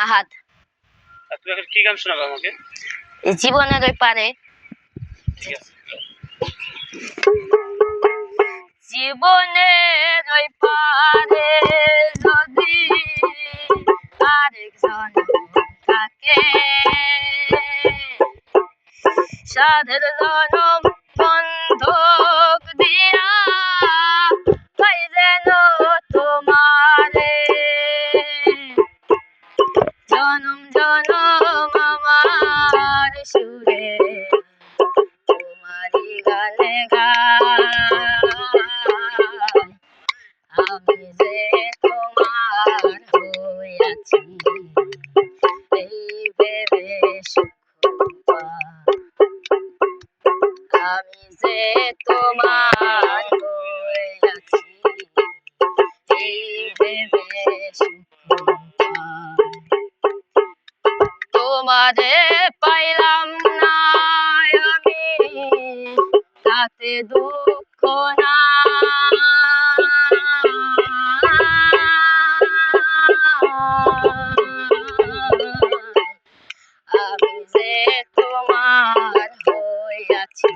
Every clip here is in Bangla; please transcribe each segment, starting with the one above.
আহাত তুমি এখন কি গান শোনাবে আমাকে? জীবনের ওই পারে। জীবনের ওই পারে যদি আরেকজন থাকে। সাধের জনম বন্ধক জনম জনম আমার সুরে। তোমারি গানে আমি যে তোমার হইয়াছি এই সুখ আমি যে তোমার হইয়াছি এই ভেবে সুখ তোমারে পাইলাম না আমি, তাতে দুঃখ না আমি যে তোমার হইয়াছি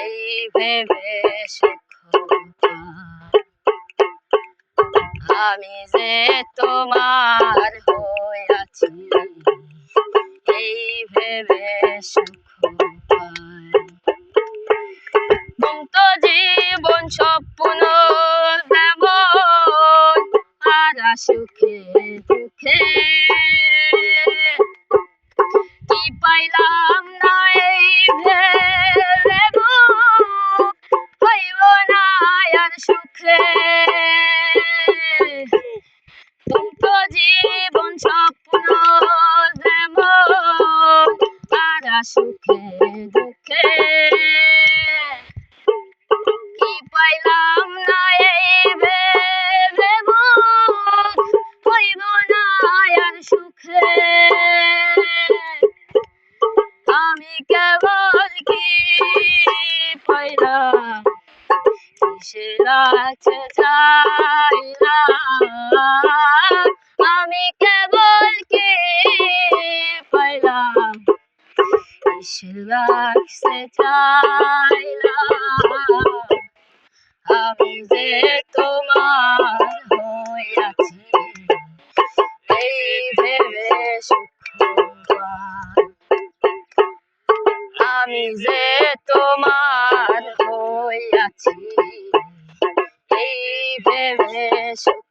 এই ভেবে সুখ আমি যে তোমার ভেবে মুক্ত জীবন স্বপ্ন দেব আর সুখে দুঃখে দুঃখে কি পাইলাম না এই ভেবে বুক সুখে? আমি কেবল কি পাইলাম? কিসে লাগছে চাইলাম? আশীর্বাদে চাইলাম আমি যে তোমার হইয়াছি এই ভেবে আমি যে তোমার হয়ে আছি এই ভেবে সুখ